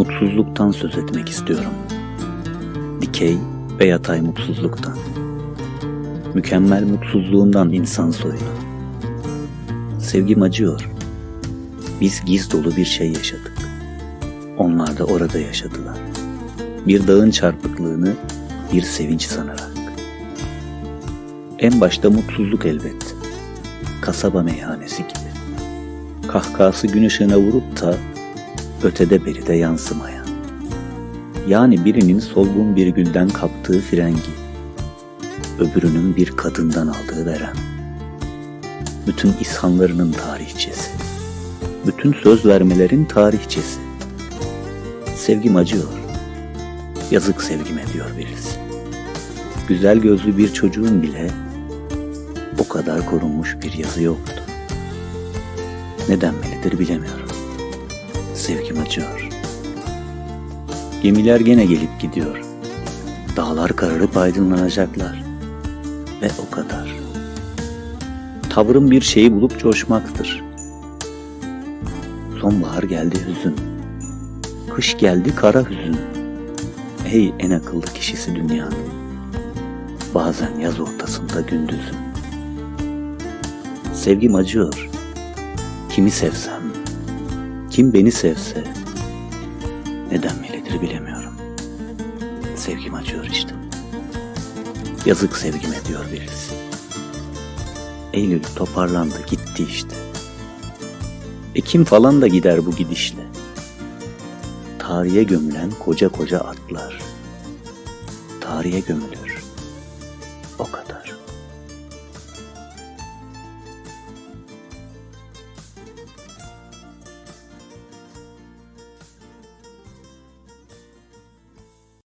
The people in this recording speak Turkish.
Mutsuzluktan söz etmek istiyorum. Dikey ve yatay mutsuzluktan. Mükemmel mutsuzluğundan insan soyunu. Sevgim acıyor. Biz giz dolu bir şey yaşadık. Onlar da orada yaşadılar. Bir dağın çarpıklığını bir sevinç sanarak. En başta mutsuzluk elbet. Kasaba meyhanesi gibi. Kahkası gün ışığına vurup da ötede beride yansımayan. Yani birinin solgun bir gülden kaptığı frengi, öbürünün bir kadından aldığı verem. Bütün ishanlarının tarihçesi, bütün söz vermelerin tarihçesi. Sevgim acıyor, yazık sevgime diyor birisi. Güzel gözlü bir çocuğun bile o kadar korunmuş bir yazı yoktu. Ne denmelidir bilemiyorum. Sevgim acıyor. Gemiler gene gelip gidiyor. Dağlar kararıp aydınlanacaklar. Ve o kadar. Tavrım bir şeyi bulup coşmaktır. Sonbahar geldi hüzün. Kış geldi kara hüzün. Ey en akıllı kişisi dünyanın. Bazen yaz ortasında gündüzün. Sevgim acıyor. Kimi sevsem, kim beni sevse, ne denmelidir bilemiyorum. Sevgim acıyor işte. Yazık sevgime diyor birisi. Eylül toparlandı gitti işte. Ekim falan da gider bu gidişle. Tarihe gömülen koca koca atlar. Tarihe gömülür. O kadar.